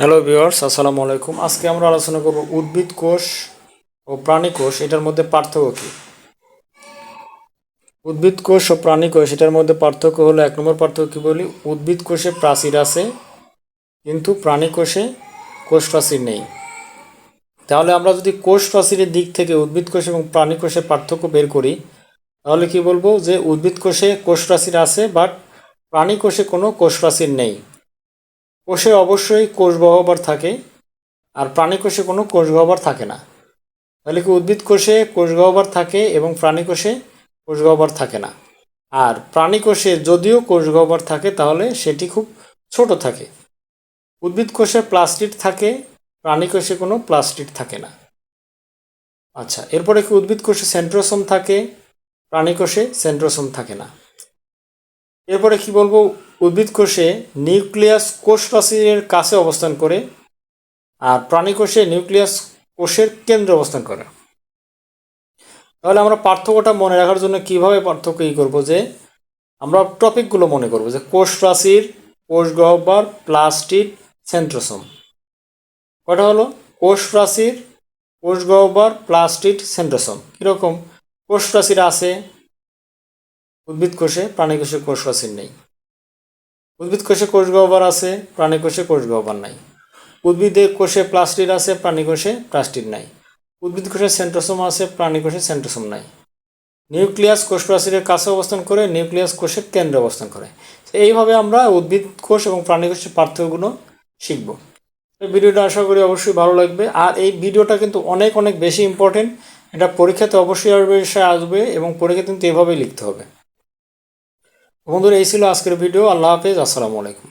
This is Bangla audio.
হ্যালো ভিউয়ার্স আসসালামু আলাইকুম। আজকে আমরা আলোচনা করব উদ্ভিদ কোষ ও প্রাণী কোষ, এটার মধ্যে পার্থক্য কী? উদ্ভিদ কোষ ও প্রাণী কোষ, এটার মধ্যে পার্থক্য হলো এক নম্বর পার্থক্য কী বলি? উদ্ভিদ কোষে প্রাচীর আছে, কিন্তু প্রাণী কোষে কোষ প্রাচীর নেই। তাহলে আমরা যদি কোষ প্রাচীরের দিক থেকে উদ্ভিদ কোষ এবং প্রাণী কোষের পার্থক্য বের করি, তাহলে কি বলব যে উদ্ভিদ কোষে কোষ প্রাচীর আছে, বাট প্রাণী কোষে কোনো কোষ প্রাচীর নেই। কোষে অবশ্যই কোষ গহ্বর থাকে আর প্রাণী কোষে কোনো কোষ গহ্বর থাকে না। তাহলে কি উদ্ভিদ কোষে কোষ গহ্বর থাকে এবং প্রাণী কোষে কোষ গহ্বর থাকে না। আর প্রাণী কোষে যদিও কোষ গহ্বর থাকে, তাহলে সেটি খুব ছোট থাকে। উদ্ভিদ কোষে প্লাস্টিড থাকে, প্রাণী কোষে কোনো প্লাস্টিড থাকে না। আচ্ছা এরপরে কি উদ্ভিদ কোষে সেন্ট্রোসোম থাকে, প্রাণী কোষে সেন্ট্রোসোম থাকে না। এরপরে কি বলব উদ্ভিদ কোষে নিউক্লিয়াস কোষ প্রাচীরের কাছে অবস্থান করে আর প্রাণী কোষে নিউক্লিয়াস কোষের কেন্দ্রে অবস্থান করে। তাহলে আমরা পার্থক্যটা মনে রাখার জন্য কীভাবে পার্থক্য ই করব যে, আমরা টপিকগুলো মনে করব যে কোষ প্রাচীর কোষ গহ্বর প্লাস্টিড সেন্ট্রোসোম। কটা হলো? কোষ প্রাচীর কোষ গহ্বর প্লাস্টিড সেন্ট্রোসোম। কীরকম? কোষ প্রাচীর আছে, উদ্ভিদ কোষে, প্রাণী কোষে কোষ প্রাচীর নেই। উদ্ভিদ কোষে কোষ গহ্বর আছে, প্রাণী কোষে কোষ গহ্বর নাই। উদ্ভিদের কোষে প্লাস্টিড আছে, প্রাণী কোষে প্লাস্টিড নাই। উদ্ভিদ কোষে সেন্ট্রোসোম আছে, প্রাণী কোষে সেন্ট্রোসোম নাই। নিউক্লিয়াস কোষ প্রাচীরের কাছে অবস্থান করে, নিউক্লিয়াস কোষের কেন্দ্রে অবস্থান করে। এইভাবে আমরা উদ্ভিদ কোষ এবং প্রাণী কোষের পার্থক্যগুলো শিখব। ভিডিওটা আশা করি অবশ্যই ভালো লাগবে। আর এই ভিডিওটা কিন্তু অনেক অনেক বেশি ইম্পর্টেন্ট এটা পরীক্ষাতে অবশ্যই আসবে আসবে এবং পরীক্ষা কিন্তু এভাবেই লিখতে হবে। বন্ধুরা এই ছিল আজকের ভিডিও। আল্লাহ হাফেজ আসসালামু আলাইকুম।